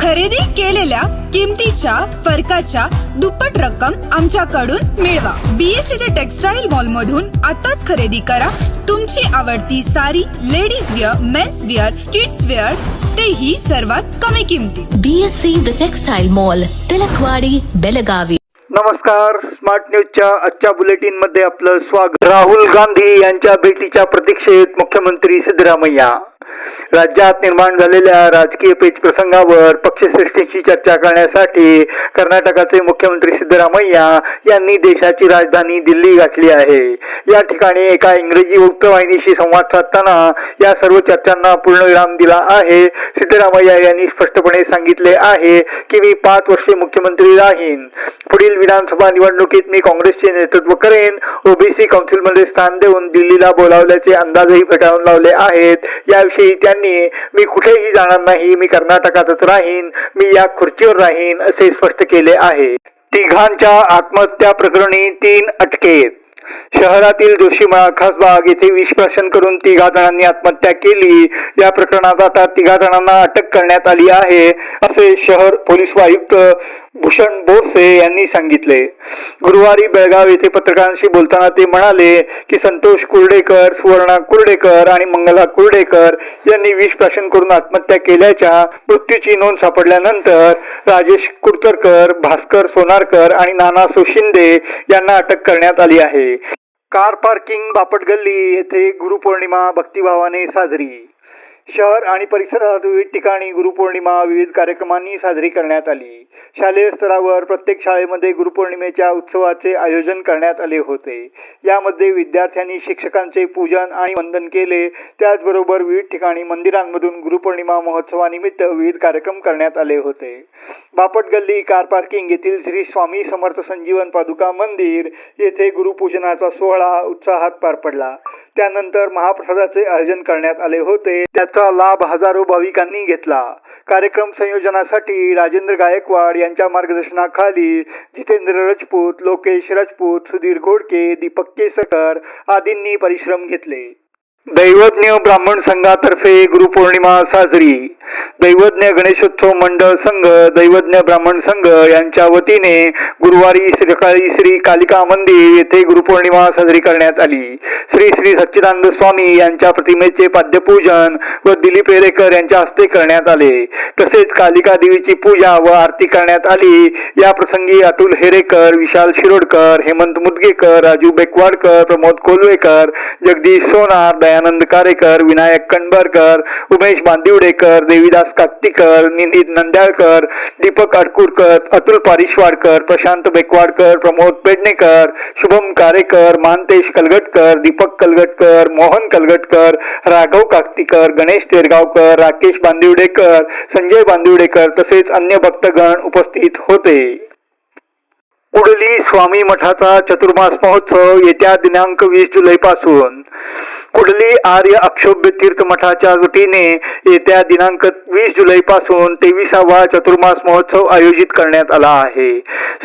खरेदी केलेल्या किमतीच्या फरकाच्या दुप्पट रक्कम आमच्याकडून मिळवा. बीएससी ते टेक्सटाईल मॉल मधून आताच खरेदी करा. तुमची आवडती सारी ladies wear mens wear kids wear तेही सर्वात कमी किमतीत BSC the textile mall Tilakwadi Belagavi. नमस्कार. स्मार्ट न्यूजच्या आजच्या बुलेटिनमध्ये आपलं स्वागत. राहुल गांधी यांच्या भेटीच्या प्रतीक्षेत मुख्यमंत्री सिद्धरामय्या. राज्यात निर्माण झालेल्या राजकीय पेच प्रसंगावर पक्षश्रेष्ठींशी चर्चा करण्यासाठी कर्नाटकाचे मुख्यमंत्री सिद्धरामय्या यांनी देशाची राजधानी दिल्ली गाठली आहे. या ठिकाणी एका इंग्रजी वृत्तवाहिनीशी संवाद साधताना या सर्व चर्चांना पूर्णविराम दिला आहे. सिद्धरामय्या यांनी स्पष्टपणे सांगितले आहे की मी पाच वर्षे मुख्यमंत्री राहीन. पुढील विधानसभा निवडणुकीत मी काँग्रेसचे नेतृत्व करेन. ओबीसी काउन्सिलमध्ये स्थान देऊन दिल्लीला बोलावल्याचे अंदाजही फेटाळून लावले आहेत. याविषयी त्यांनी मी कुठेही जाणार नाही मी कर्नाटकातच राहीन मी या खुर्चीवर राहीन असे स्पष्ट केले आहे. तिघांच्या आत्महत्या प्रकरणी तीन अटकेत शहरातील जोशीमळा खासबाग येथे विषप्राशन करून तिघा जणांनी आत्महत्या केली. या प्रकरणात आता तिघा जणांना अटक करण्यात आली आहे असे शहर पोलीस आयुक्त भूषण बोरसे यांनी सांगितले. गुरुवारी बेळगाव येथे पत्रकारांशी बोलताना ते म्हणाले की संतोष कुर्डेकर सुवर्णा कुर्डेकर आणि मंगला कुर्डेकर यांनी विष प्राशन करून आत्महत्या केल्याच्या मृत्यूची नोंद सापडल्यानंतर राजेश कुडतरकर भास्कर सोनारकर आणि नाना सोशिंदे यांना अटक करण्यात आली आहे. कार पार्किंग बापटगल्ली येथे गुरुपौर्णिमा भक्तिभावाने साजरी. शहर आणि परिसरात विविध ठिकाणी गुरुपौर्णिमा विविध कार्यक्रमांनी साजरी करण्यात आली. शालेय स्तरावर प्रत्येक शाळेमध्ये गुरुपौर्णिमेच्या उत्सवाचे आयोजन करण्यात आले होते. यामध्ये विद्यार्थ्यांनी शिक्षकांचे पूजन आणि वंदन केले. त्याचबरोबर विविध ठिकाणी मंदिरांमधून गुरुपौर्णिमा महोत्सवानिमित्त विविध कार्यक्रम करण्यात आले होते. बापट गल्ली कार पार्किंग येथील श्री स्वामी समर्थ संजीवन पादुका मंदिर येथे गुरुपूजनाचा सोहळा उत्साहात पार पडला. त्यानंतर महाप्रसादाचे आयोजन करण्यात आले होते. त्याचा लाभ हजारो भाविकांनी घेतला. कार्यक्रम संयोजनासाठी राजेंद्र गायकवाड यांच्या मार्गदर्शनाखाली जितेंद्र राजपूत लोकेश राजपूत सुधीर घोडके दीपक केसकर आदींनी परिश्रम घेतले. दैवज्ञ ब्राह्मण संघातर्फे गुरुपौर्णिमा साजरी. दैवज्ञ गणेशोत्सव मंडळ संघ दैवज्ञ ब्राह्मण संघ यांच्या वतीने गुरुवारी सकाळी श्री कालिका मंदिर येथे गुरुपौर्णिमा साजरी करण्यात आली. श्री श्री सच्चिदानंद स्वामी यांच्या प्रतिमेचे पाद्यपूजन व दिलीप एरेकर यांच्या हस्ते करण्यात आले. तसेच कालिका देवीची पूजा व आरती करण्यात आली. या प्रसंगी अतुल हेरेकर विशाल शिरोडकर हेमंत मुदगेकर राजू बेकवाडकर प्रमोद कोलवेकर जगदीश सोनार दयानंद कारेकर विनायक कणबरकर उमेश बांदिवडेकर देवीदास कात्तीकर निधी नंद्याळकर दीपक अडकुरकर अतुल पारिश्वाडकर प्रशांत बेकवाडकर प्रमोद पेडणेकर शुभम कारेकर मानतेश कलगटकर दीपक कलगटकर मोहन कलगटकर राघव कात्तीकर गणेश तेरगावकर राकेश बांदिवडेकर संजय बांदिवडेकर तसेच अन्य भक्तगण उपस्थित होते. कुडली स्वामी मठाचा चतुर्मास महोत्सव येत्या दिनांक वीस जुलै पासून कुडली आर्य अक्षोभ्य तीर्थ मठाच्या वतीने येत्या दिनांक वीस जुलै पासून तेविसावा चतुर्मास महोत्सव आयोजित करण्यात आला आहे.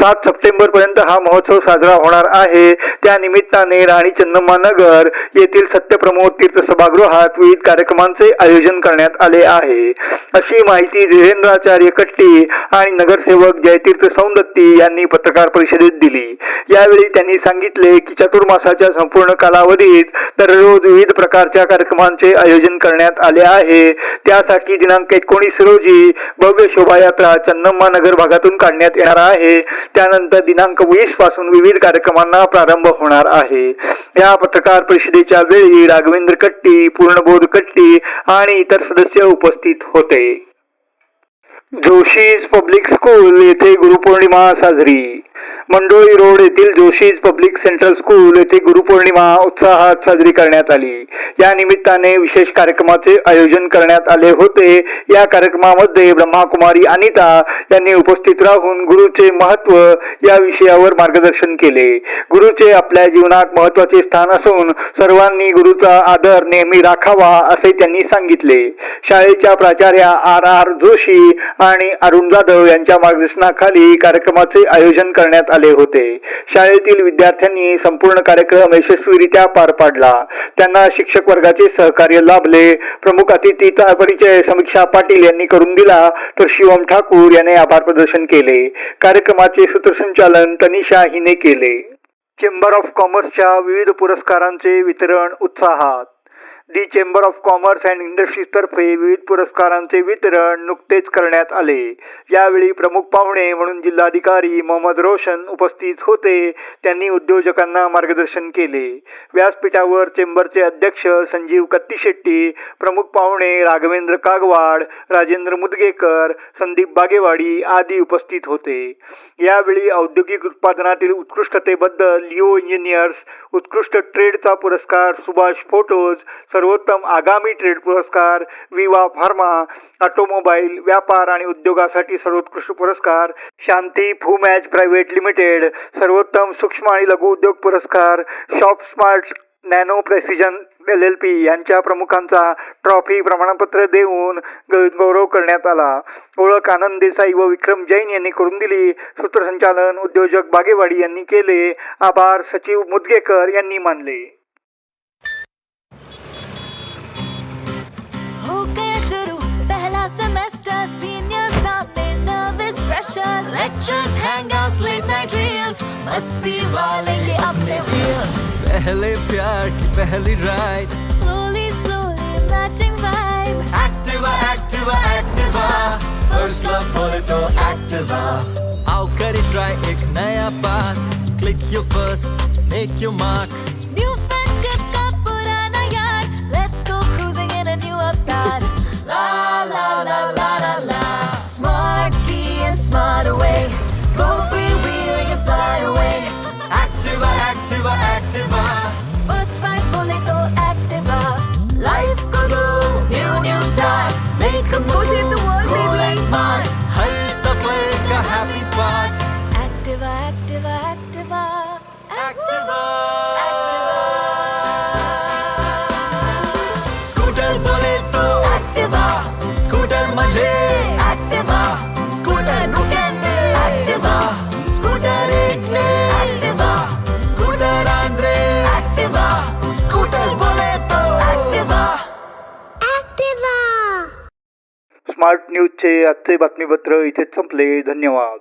सात सप्टेंबर पर्यंत हा महोत्सव साजरा होणार आहे. त्या निमित्ताने राणी चन्नम्मा नगर येथील सत्यप्रमोद तीर्थ सभागृहात विविध कार्यक्रमांचे आयोजन करण्यात आले आहे. अशी माहिती धीरेंद्राचार्य कट्टी आणि नगरसेवक जयतीर्थ सौंदत्ती यांनी पत्रकार परिषदेत दिली. यावेळी त्यांनी सांगितले की चतुर्मासाच्या संपूर्ण कालावधीत दररोज विविध प्रकारच्या कार्यक्रमांचे आयोजन करण्यात आले आहे. त्यासाठी दिनांक एकोणीस रोजी भव्य शोभायात्रा चन्नम्मा नगर भागातून काढण्यात येणार आहे. त्यानंतर दिनांक वीसपासून विविध कार्यक्रमांना प्रारंभ होणार आहे. या पत्रकार परिषदेच्या वेळी राघवेंद्र कट्टी पूर्णबोध कट्टी आणि इतर सदस्य उपस्थित होते. जोशीज पब्लिक स्कूल येथे गुरुपौर्णिमा साजरी. मंडोळी रोड येथील जोशीज पब्लिक सेंट्रल स्कूल येथे गुरुपौर्णिमा उत्साहात साजरी करण्यात आली. या निमित्ताने विशेष कार्यक्रमाचे आयोजन करण्यात आले होते. या कार्यक्रमामध्ये ब्रह्माकुमारी अनिता यांनी उपस्थित राहून गुरुचे महत्त्व या विषयावर मार्गदर्शन केले. गुरुचे आपल्या जीवनात महत्त्वाचे स्थान असून सर्वांनी गुरुचा आदर नेहमी राखावा असे त्यांनी सांगितले. शाळेच्या प्राचार्या आर आर जोशी आणि अरुण जाधव यांच्या मार्गदर्शनाखाली कार्यक्रमाचे आयोजन करण्यात करण्यात आले होते. शाळेतील विद्यार्थ्यांनी संपूर्ण कार्यक्रम यशस्वीरित्या पार पाडला. त्यांना शिक्षक वर्गाचे सहकार्य लाभले. प्रमुख अतिथीचा परिचय समीक्षा पाटील यांनी करून दिला. तर शिवम ठाकूर याने आभार प्रदर्शन केले. कार्यक्रमाचे सूत्रसंचालन तनिषा हिने केले. चेंबर ऑफ कॉमर्सच्या विविध पुरस्कारांचे वितरण उत्साहात. The chamber of commerce and इंडस्ट्रीजतर्फे विविध पुरस्कारांचे वितरण नुकतेच करण्यात आले. यावेळी प्रमुख पाहुणे म्हणून जिल्हाधिकारी मोहम्मद रोशन उपस्थित होते. त्यांनी उद्योजकांना मार्गदर्शन केले. व्यासपीठावर चेंबरचे अध्यक्ष संजीव कत्तीशेट्टी प्रमुख पाहुणे राघवेंद्र कागवाड राजेंद्र मुदगेकर संदीप बागेवाडी आदी उपस्थित होते. यावेळी औद्योगिक उत्पादनातील उत्कृष्टतेबद्दल लिओ इंजिनियर्स उत्कृष्ट ट्रेडचा पुरस्कार सुभाष फोटोज सर्वोत्तम आगामी ट्रेड पुरस्कार विवा फार्मा ऑटोमोबाईल व्यापार आणि उद्योगासाठी सर्वोत्कृष्ट पुरस्कार शांती फूमॅच प्रायव्हेट लिमिटेड सर्वोत्तम सूक्ष्म आणि लघु उद्योग पुरस्कार shop smart nano precision L L P यांच्या प्रमुखांचा ट्रॉफी प्रमाणपत्र देऊन ग- गौरव करण्यात आला. ओळख आनंद देसाई व विक्रम जैन यांनी करून दिली. सूत्रसंचालन उद्योजक बागेवाडी यांनी केले. आभार सचिव मुदगेकर यांनी मानले. freshers lectures hangouts late night reels मस्ती वाले ये अपने व्हील्स पहले प्यार की पहली ride slowly slowly matching vibe Activa Activa Activa first love बोले तो एक्टिवा आओ करे ट्राई एक नया path click your first make your mark new friendship का पुराना यार let's go cruising in a new अवतार ला ला ला ला ला ला स्मार्ट की एंड स्मार्ट न्यूजचे आजचे बातमीपत्र इथेच संपले. धन्यवाद.